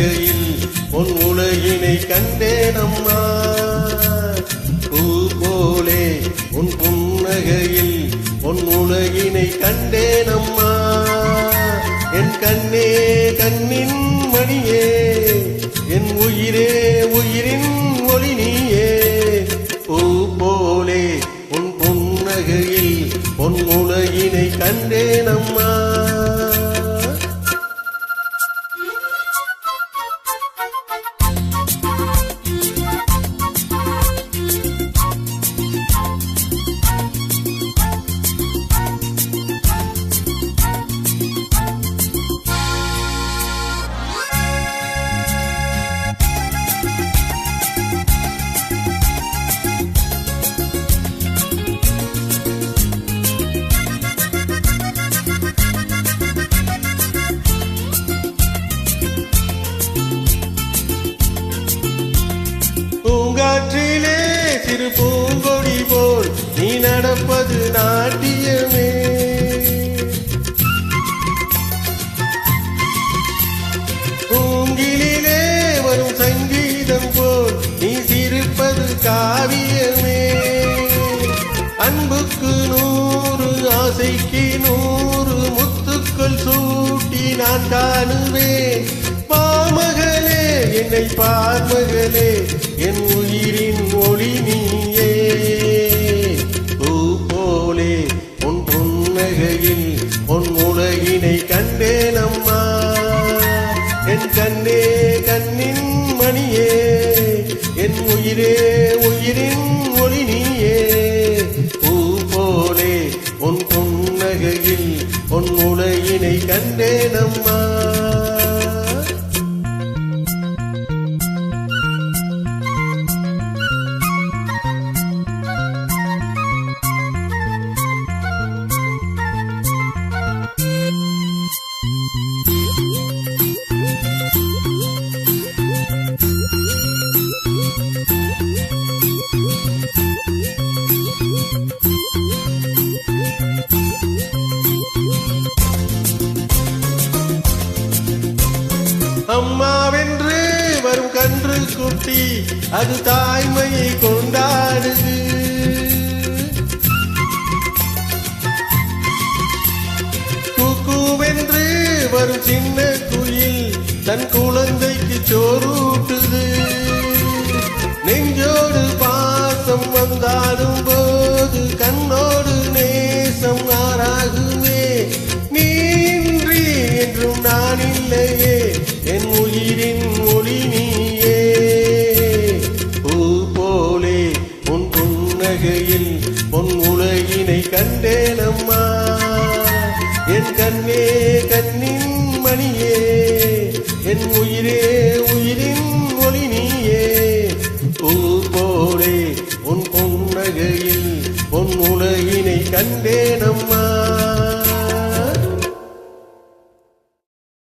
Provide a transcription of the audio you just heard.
உலகையில் உன் உலகினை கண்டேன் அம்மா. பூ போலே உன் புன்னகையில் உன் உலகினை கண்டேன் அம்மா. என் கண்ணே கண்ணின் நடப்பது நாட்டியமே. பூங்கிலே வரும் சங்கீதம் போல் நீ சிரிப்பது காவியமே. அன்புக்கு நூறு ஆசைக்கு நூறு முத்துக்கள் சூட்டி நான் காணுவேன். பாமகளே என்னை பார்மகளே என் உயிரின் ஒளி நீ உயிரே உயிரின் ஒளி நீயே பூ போலே உன் புன்னகையில் உன் உலகினை கண்டேன் அம்மா Thank you. அம்மாவென்று வரும் கன்று குட்டி அது தாய்மையை கொண்டாடுது. குக்குவென்று வரும் சின்ன குயில் தன் குழந்தைக்கு சோறூட்டுது நெஞ்சோடு பாசம் வந்தாடும் போது கண்ணோடு நேசம் ஆறாகுமே. நீன்றி என்றும் நான் இல்லையே. என் உயிரின் ஒளி நீயே. பூ போலே உன் புன்னகையில் உன் உலகினை கண்டேன் அம்மா என் கண்ணே கண்ணின் மணியே. என் உயிரே உயிரின் ஒளி நீயே. பூ போலே உன் புன்னகையில் உன் உலகினை கண்டேன்